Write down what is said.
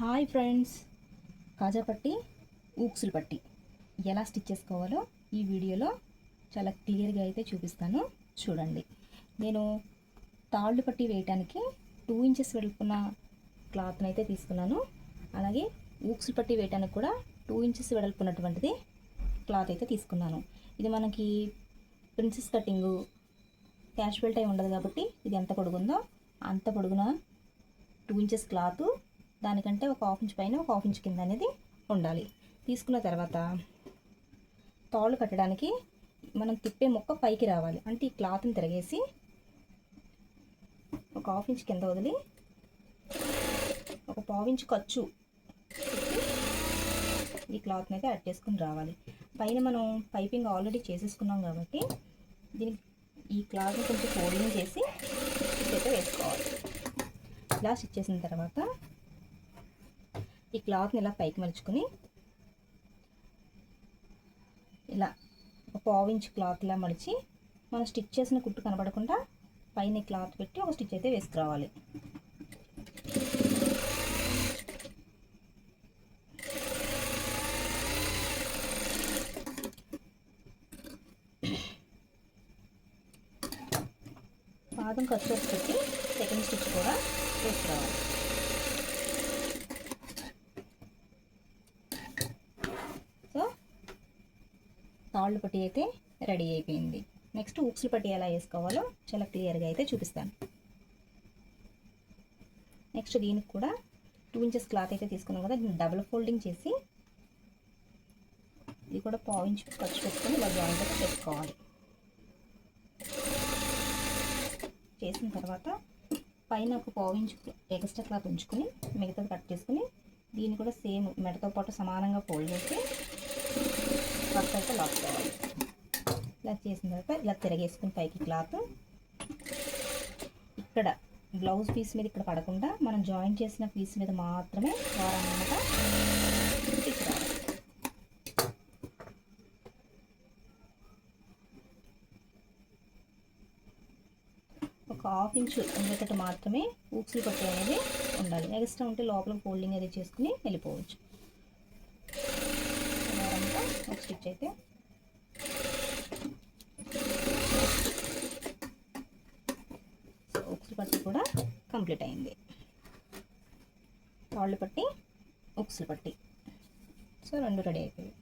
Hi friends. కాజా పట్టి ఊక్సులు పట్టి. ఎలా స్టిచ్ చేసుకోవాలో ఈ వీడియోలో చాలా క్లియర్గా అయితే చూపిస్తాను. చూడండి. నేను తాళ్ళు పట్టి వేయటానికి టూ ఇంచెస్ వెడుపున్న క్లాత్ని అయితే తీసుకున్నాను. అలాగే ఊక్సులు పట్టి వేయటానికి కూడా టూ ఇంచెస్ వెడల్పున్నటువంటిది క్లాత్ అయితే తీసుకున్నాను. ఇది మనకి ప్రిన్సెస్ కటింగు క్యాషువల్ టైం ఉండదు కాబట్టి ఇది ఎంత పొడుగుందో అంత పొడుగున టూ ఇంచెస్ క్లాత్ దానికంటే ఒక హాఫ్ ఇంచ్ పైన ఒక హాఫ్ ఇంచ్ కింద అనేది ఉండాలి. తీసుకున్న తర్వాత తాళ్ళు కట్టడానికి మనం తిప్పే మొక్క పైకి రావాలి. అంటే ఈ క్లాత్ని తిరగేసి ఒక హాఫ్ ఇంచ్ కింద వదిలి ఒక పావు ఇంచ్ ఖర్చు ఈ క్లాత్ని అయితే యాడ్ చేసుకుని రావాలి. పైన మనం పైపింగ్ ఆల్రెడీ చేసేసుకున్నాం కాబట్టి దీనికి ఈ క్లాత్ని కొంచెం ఫోల్డింగ్ చేసి అయితే వేసుకోవాలి. ఇలా స్టిచ్ చేసిన తర్వాత ఈ క్లాత్ని ఇలా పైకి మలుచుకొని ఇలా ఒక పావించ్ క్లాత్లా మడిచి మనం స్టిచ్ చేసిన కుట్టు కనబడకుండా పైన క్లాత్ పెట్టి ఒక స్టిచ్ అయితే వేసుకురావాలి. పాదం ఖర్చు పెట్టి సెకండ్ స్టిచ్ కూడా వేసుకురావాలి సో తాళ్ళు పట్టి అయితే రెడీ అయిపోయింది. నెక్స్ట్ ఉక్సులు పట్టి ఎలా వేసుకోవాలో చాలా క్లియర్గా అయితే చూపిస్తాను. నెక్స్ట్ దీనికి కూడా టూ ఇంచెస్ క్లాత్ అయితే తీసుకున్నాం కదా దీన్ని డబుల్ ఫోల్డింగ్ చేసి ఇది కూడా పావు ఇంచ్ ఖర్చు పెట్టుకొని ఇలా జాయింట్ అయితే పెట్టుకోవాలి. చేసిన తర్వాత పైన ఒక పావు ఇంచ్ ఎక్స్ట్రా క్లాత్ ఉంచుకొని మిగతాది కట్ చేసుకుని దీన్ని కూడా సేమ్ మెడతో పాటు సమానంగా ఫోల్డ్ చేసి క్లాత్ అయితే లాక్ చేయాలి ఇలా చేసిన తర్వాత ఇలా తిరగేసుకుని పైకి క్లాత్. ఇక్కడ బ్లౌజ్ పీస్ మీద ఇక్కడ పడకుండా మనం జాయిన్ చేసిన పీస్ మీద మాత్రమే వారన్నమాట ఒక హాఫ్ ఇంచ్ ఉండేటట్టు మాత్రమే ఊక్సులు పట్టి అనేది ఉండాలి. ఎక్స్ట్రా ఉంటే లోపల ఫోల్డింగ్ అది చేసుకుని వెళ్ళిపోవచ్చు. ఒక స్టిచ్ అయితే. ఉక్సులు పట్టి కూడా కంప్లీట్ అయింది. తాళ్ళు పట్టి ఉక్సులు పట్టి. సో రెండు రెడీ అయిపోయాయి.